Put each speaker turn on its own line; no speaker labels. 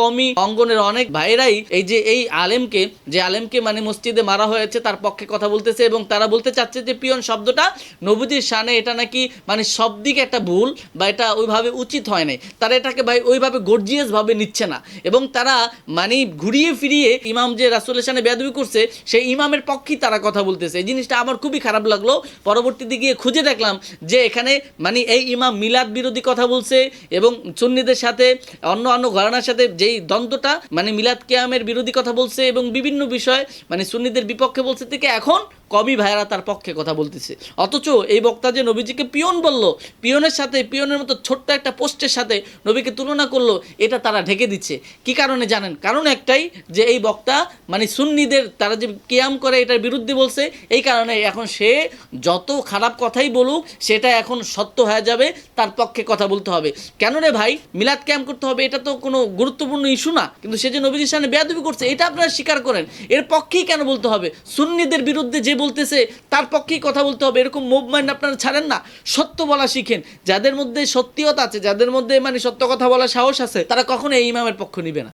কমি অঙ্গনের অনেক ভাইরাই এই যে এই আলেমকে, যে আলেমকে মানে মসজিদে মারা হয়েছে, তার পক্ষে কথা বলতেছে এবং তারা বলতে চাচ্ছে যে, পিয়ন, শব্দটা নবীজির শানে এটা নাকি মানে সব দিকে একটা ভুল বা এটা ওইভাবে উচিত হয় নাই। তারা এটাকে ভাই ওইভাবে গর্জিয়াস ভাবে নিচ্ছে না। এবং তারা মানে ঘুরিয়ে ফিরিয়ে ইমাম যে রাসুলের শানে বেদবি করছে, সেই ইমামের পক্ষেই তারা কথা বলতেছে। এই জিনিসটা আমার খুবই খারাপ লাগল। পরবর্তীতে গিয়ে খুঁজে দেখলাম যে, এখানে মানে এই ইমাম মিলাদ বিরোধী কথা বলছে এবং সুন্নিদের সাথে অন্য অন্য ঘরানার সাথে যেই দ্বন্দ্বটা মানে মিলাদ কেয়ামের বিরোধী কথা বলছে এবং বিভিন্ন বিষয় মানে সুন্নিদের বিপক্ষে বলছে, থেকে এখন কবি ভাইরা তার পক্ষে কথা বলতেছে। অথচ এই বক্তা যে নবীজিকে পিয়ন বলল, পিয়নের সাথে, পিয়নের মতো ছোট্ট একটা পোস্টের সাথে নবীকে তুলনা করল, এটা তারা ঢেকে দিচ্ছে। কি কারণে জানেন? কারণ একটাই যে এই বক্তা মানে সুন্নিদের, তারা যে কেয়াম করে এটার বিরুদ্ধে বলছে, এই কারণে এখন সে যত খারাপ কথাই বলুক, সেটা এখন সত্য হয়ে যাবে, তার পক্ষে কথা বলতে হবে। কেন রে ভাই? মিলাদ ক্যাম্প করতে হবে, এটা তো কোনো গুরুত্বপূর্ণ ইস্যু না। কিন্তু সে যে নবীজির সামনে বেয়াদবি করছে, এটা আপনারা স্বীকার করেন। এর পক্ষেই কেন বলতে হবে? সুন্নিদের বিরুদ্ধে যে বলতেছে, তার পক্ষেই কথা বলতে হবে। এরকম মুভমেন্ট আপনারা ছাড়েন না। সত্য বলা শিখেন। যাদের মধ্যে সত্যিয়তা আছে, যাদের মধ্যে মানে সত্য কথা বলার সাহস আছে, তারা কখনো এই ইমামের পক্ষ নিবে না।